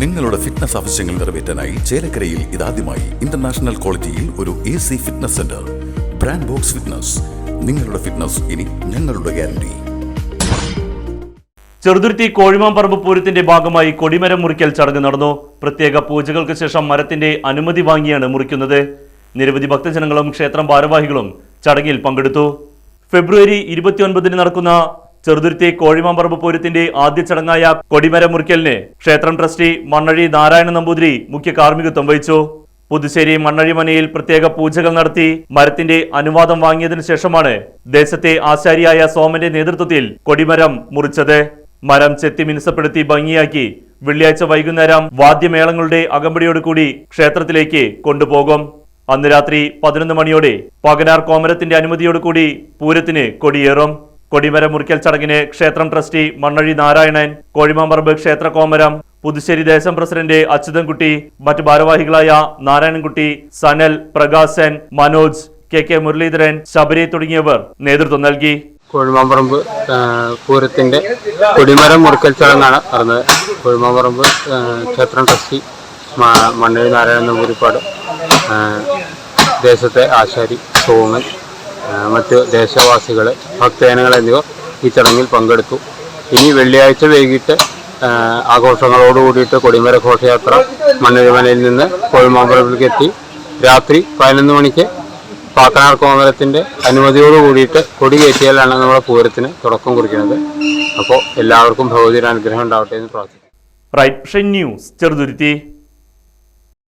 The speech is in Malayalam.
നിങ്ങളുടെ ഫിറ്റ്നസ് ആവശ്യങ്ങൾ നിറവേറ്റാനായി ചേലക്കരയിൽ ഇതാദ്യമായി ഇന്റർനാഷണൽ ക്വാളിറ്റിയിൽ ഒരു A C fitness centre brand box fitness നിങ്ങളുടെ ഫിറ്റ്നസ് ഇനി ഞങ്ങളുടെ ഗ്യാരണ്ടി ചെറുതുരുത്തി കോഴിമാമ്പറമ്പ് പൂരത്തിന്റെ ഭാഗമായി കൊടിമരം മുറിക്കൽ ചടങ്ങ് നടന്നു. പ്രത്യേക പൂജകൾക്ക് ശേഷം മരത്തിന്റെ അനുമതി വാങ്ങിയാണ് മുറിക്കുന്നത്. നിരവധി ഭക്തജനങ്ങളും ക്ഷേത്രം ഭാരവാഹികളും ചടങ്ങിൽ പങ്കെടുത്തു. ഫെബ്രുവരി ഇരുപത്തിയൊൻപതിന് നടക്കുന്ന ചെറുതുരുത്തി കോഴിമമ്പറമ്പ് പൂരത്തിന്റെ ആദ്യ ചടങ്ങായ കൊടിമരം മുറിക്കലിന് ക്ഷേത്രം ട്രസ്റ്റി മണ്ണഴി നാരായണ നമ്പൂതിരി മുഖ്യ കാർമ്മികത്വം വഹിച്ചു. പുതുശ്ശേരി മണ്ണഴിമനയിൽ പ്രത്യേക പൂജകൾ നടത്തി മരത്തിന്റെ അനുവാദം വാങ്ങിയതിനു ശേഷമാണ് ദേശത്തെ ആശാരിയായ സോമന്റെ നേതൃത്വത്തിൽ കൊടിമരം മുറിച്ചത്. മരം ചെത്തി മിനുസപ്പെടുത്തി ഭംഗിയാക്കി വെള്ളിയാഴ്ച വൈകുന്നേരം വാദ്യമേളങ്ങളുടെ അകമ്പടിയോടുകൂടി ക്ഷേത്രത്തിലേക്ക് കൊണ്ടുപോകും. അന്ന് രാത്രി പതിനൊന്ന് മണിയോടെ പകനാർ കോമരത്തിന്റെ അനുമതിയോടുകൂടി പൂരത്തിന് കൊടിയേറും. കൊടിമരം മുറിക്കൽ ചടങ്ങിന് ക്ഷേത്രം ട്രസ്റ്റി മണ്ണഴി നാരായണൻ കോഴിമാമ്പറമ്പ് ക്ഷേത്ര കോമരം പുതുശ്ശേരി ദേശം പ്രസിഡന്റ് അച്യുതൻകുട്ടി മറ്റ് ഭാരവാഹികളായ നാരായണൻകുട്ടി സനൽ പ്രകാശൻ മനോജ് കെ കെ മുരളീധരൻ ശബരി തുടങ്ങിയവർ നേതൃത്വം നൽകി. കോഴിമാമ്പറമ്പ് പൂരത്തിന്റെ കൊടിമരം മുറിക്കൽ ചടങ്ങാണ് നടന്നത്. കോഴിമാമ്പറമ്പ് ക്ഷേത്രം ട്രസ്റ്റി മണ്ണഴി നാരായണൻ നമ്പൂരിപ്പാട് ദേശത്തെ ആശാരി സോമൻ മറ്റ് ദേശവാസികൾ ഭക്തജനങ്ങൾ എന്നിവർ ഈ ചടങ്ങിൽ പങ്കെടുത്തു. ഇനി വെള്ളിയാഴ്ച വൈകിട്ട് ആഘോഷങ്ങളോട് കൂടിയിട്ട് കൊടിമര ഘോഷയാത്ര മണ്ണഴിമലയിൽ നിന്ന് കോഴിമാമ്പലത്തിലേക്ക് എത്തി. രാത്രി പതിനൊന്ന് മണിക്ക് പാക്കനാർ കോമരത്തിന്റെ അനുമതിയോട് കൂടിയിട്ട് കൊടി കയറ്റിയാലാണ് നമ്മുടെ പൂരത്തിന് തുടക്കം കുറിക്കുന്നത്. അപ്പോൾ എല്ലാവർക്കും ഭഗവതിയുടെ അനുഗ്രഹം ഉണ്ടാവട്ടെ എന്ന് പ്രാർത്ഥിക്കുന്നു. Right News Cheruthuruthy.